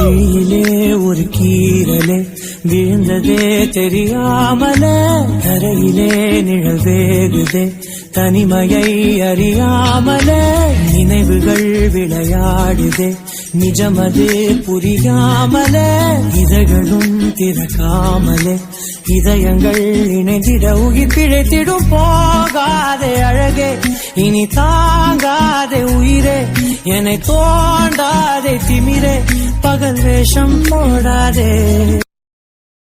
விழியிலே ஒரு கீரலே வீழ்ந்ததே தெரியாமல தரையிலே நிழல் வேகுதே தனிமையை அறியாமல நினைவுகள் விளையாடுதே. நிஜமது புரியாமல இதழ்களும் திறக்காமலே. இதயங்கள் இணைந்திட உயிர் பிழைத்திடும் போகாதே அழகே இனி தாங்காதே உயிரே. என்னை தோண்டாதே திமிரே. பகல் வேஷம் போடாதே.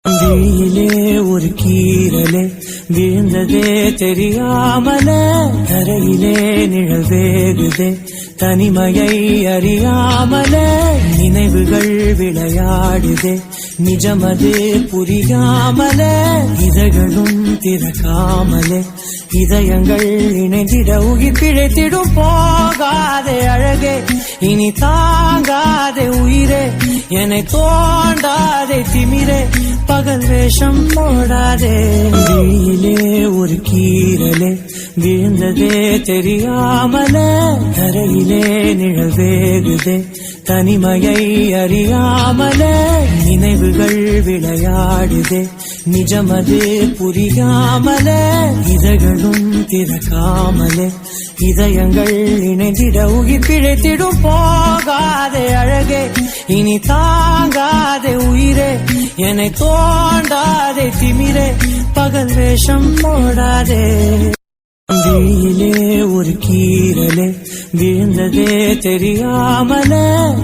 விழியிலே ஒரு கீரலே விழுந்ததே தெரியாமலே. கரையிலே நிழல் வேகுதே தனிமையை அறியாமலே நினைவுகள் விளையாடுதே நிஜமது புரியாமலே இதழ்களும் திறக்காமலே இதயங்கள் இணைந்திட உயிர் பிழைத்திடும் போகாதே அழகே இனி தாங்காதே உயிரே என்னை தோண்டாதே திமிரே பகல் வேஷம் போடாதே வெளியிலே ஒரு கீரலே விழுந்ததே தெரியாமல தரையிலே நிழல் வேகுதே தனிமையை அறியாமல நினைவுகள் விளையாடுதே நிஜமது புரியாமல இதழ்களும் திறக்காமலே இதயங்கள் இணைந்திட உயிர் பிழைத்திடும் போகாதே அழகே இனி தாங்கா உயிரே என்னை தோண்டாதே திமிரே. பகல் வேஷம் போடாதே. வெயிலே ஒரு கீரலே விழுந்ததே தெரியாமலே.